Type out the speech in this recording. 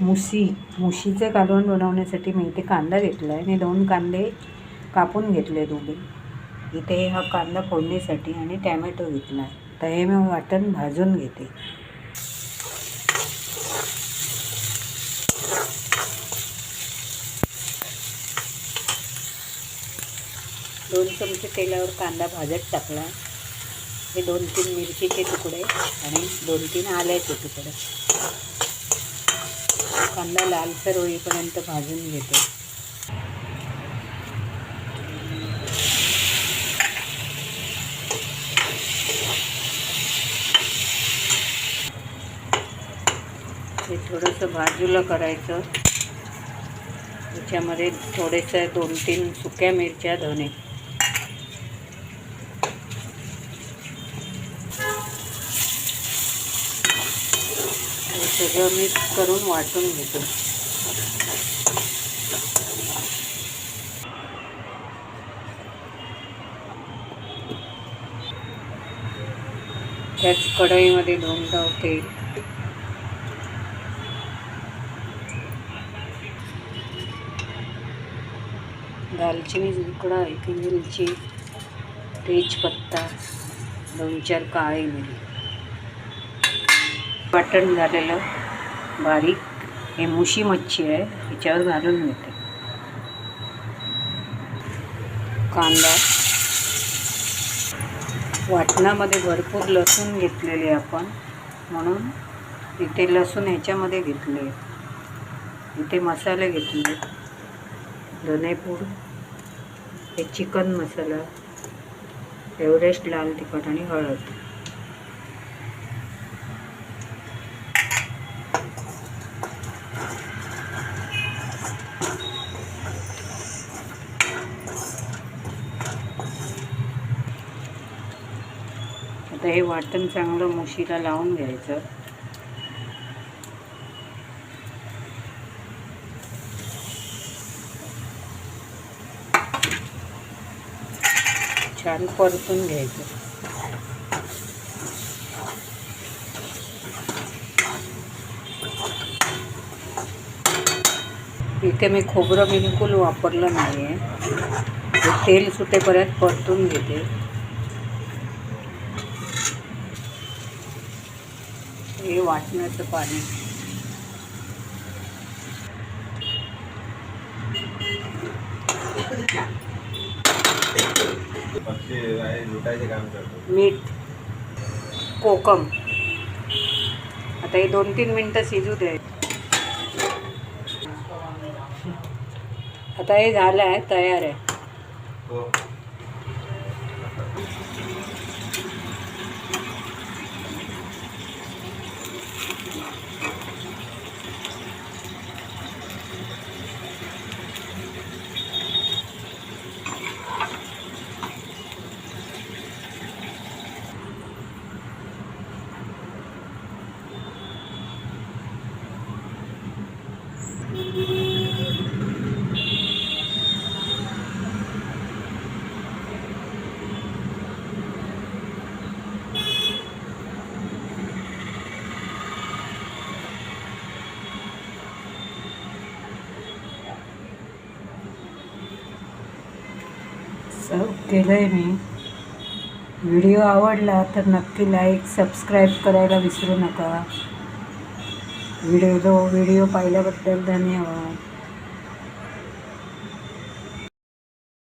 मुशी मुशीचे कालवण बनवण्यासाठी मी इथे कांदा घेतला आहे आणि दोन कांदे कापून घेतले दोघे. इथे हा कांदा फोडणीसाठी आणि टॅमॅटो घेतला आहे तर हे मी वाटण भाजून घेते. दोन चमचे तेलावर कांदा भाजत टाकला. हे दोन तीन मिरचीचे तुकडे आणि दोन तीन आल्याचे तुकडे. कांदा लालसर होईपर्यंत भाजून घेते. हे थोडंसं बाजूला करायचं. त्याच्यामध्ये थोडेसे दोन तीन सुक्या मिरच्या धने. सगळं मिक्स करून वाटून घेतो. त्याच कढईमध्ये दोन धावते. तेल दालचिनी तुकडा एक वेलची तेजपत्ता दोन चार काळे मिरी. वाटण झालेलं. बारीक. हे मुशी मच्छी आहे ह्याच्यावर घालून घेते कांदा. वाटणामध्ये भरपूर लसूण घेतलेले आपण. म्हणून इथे लसूण ह्याच्यामध्ये घेतले इथे मसाले घेतले धनेपूड. हे चिकन मसाला. एव्हरेस्ट लाल तिखट आणि हळद. आता हे वाटण चांगलं मुशीला लावून घ्यायचं. छान परतून घ्यायचं. इथे मी खोबरं बिलकुल वापरलं नाही आहे तेल सुटेपर्यंत परतून घेते. हे वाटण्याचं पाणी. मीठ कोकम. आता हे दोन तीन मिनटं शिजू दे. आता हे झालं आहे तयार आहे. सर्व केलं आहे मी. व्हिडिओ आवडला तर नक्की लाईक सबस्क्राईब करायला विसरू नका. व्हिडिओ व्हिडिओ पाहिल्याबद्दल धन्यवाद.